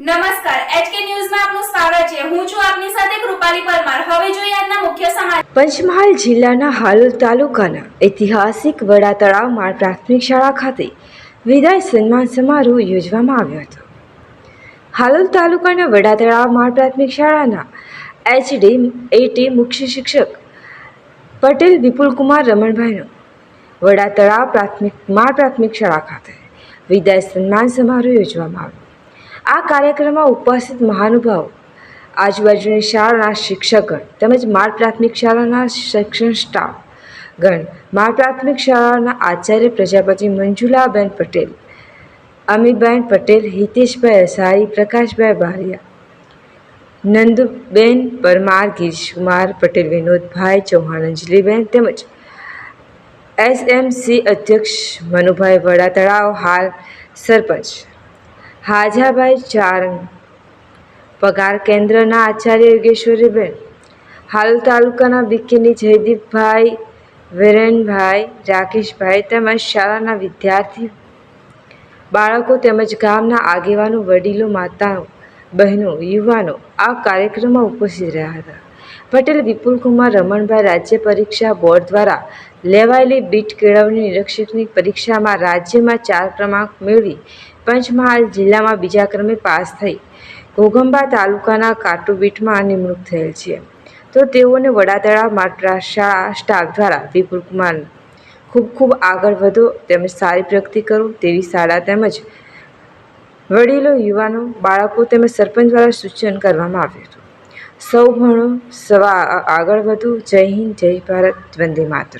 નમસ્કાર, એચકે ન્યૂઝમાં આપનું સ્વાગત છે. હું પંચમહાલ જિલ્લાના હાલોલ તાલુકાના ઐતિહાસિક વડા તળાવ પ્રાથમિક શાળા ખાતે વિદાય સન્માન સમારોહ યોજવામાં આવ્યો હતો. હાલોલ તાલુકાના વડા તળાવ માળ પ્રાથમિક શાળાના એચડી, એટી મુખ્ય શિક્ષક પટેલ વિપુલકુમાર રમણભાઈનો વડા તળાવ પ્રાથમિક, માળ પ્રાથમિક શાળા ખાતે વિદાય સન્માન સમારોહ યોજવામાં આવ્યો. આ કાર્યક્રમમાં ઉપસ્થિત મહાનુભાવો, આજુબાજુની શાળાના શિક્ષકગણ તેમજ માળ પ્રાથમિક શાળાના શિક્ષણ સ્ટાફ ગણ માળ પ્રાથમિક શાળાના આચાર્ય પ્રજાપતિ મંજુલાબેન પટેલ અમીબેન પટેલ, હિતેશભાઈ અસારી પ્રકાશભાઈ બારિયા, નંદુબેન પરમાર, ગીરીશકુમાર પટેલ, વિનોદભાઈ ચૌહાણ, અંજલીબેન તેમજ એસએમસી અધ્યક્ષ મનુભાઈ વડા તળાવ હાલ સરપંચ હાજાભાઈ ચારણ. પગાર કેન્દ્રના આચાર્ય યોગેશ્વરીબેન. હાલ તાલુકાના બિકીની જયદીપભાઈ, વિરેનભાઈ, રાકેશભાઈ તેમજ શાળાના વિદ્યાર્થી બાળકો તેમજ ગામના આગેવાનો, વડીલો, માતાઓ, બહેનો, યુવાનો આ કાર્યક્રમમાં ઉપસ્થિત રહ્યા હતા. પટેલ, વિપુલકુમાર, રમણભાઈ રાજ્ય પરીક્ષા બોર્ડ દ્વારા લેવાયેલી બીટ કેળવણી નિરીક્ષકની પરીક્ષામાં રાજ્યમાં ચાર ક્રમાંક મેળવી પંચમહાલ જિલ્લામાં બીજા ક્રમે પાસ થઈ ઘોઘંબા તાલુકાના કાટુબીટમાં નિમણૂક થયેલ છે. તો તેઓને વડાતળા શાળા સ્ટાફ દ્વારા વિપુલકુમાર ખૂબ ખૂબ આગળ વધો તેમજ સારી પ્રગતિ કરો તેવી શાળા તેમજ વડીલો, યુવાનો, બાળકો તેમજ સરપંચ દ્વારા સૂચન કરવામાં આવ્યું હતું. સૌ ભણો, સવા આગળ વધો. જય હિન્દ, જય ભારત, વંદે માતરમ.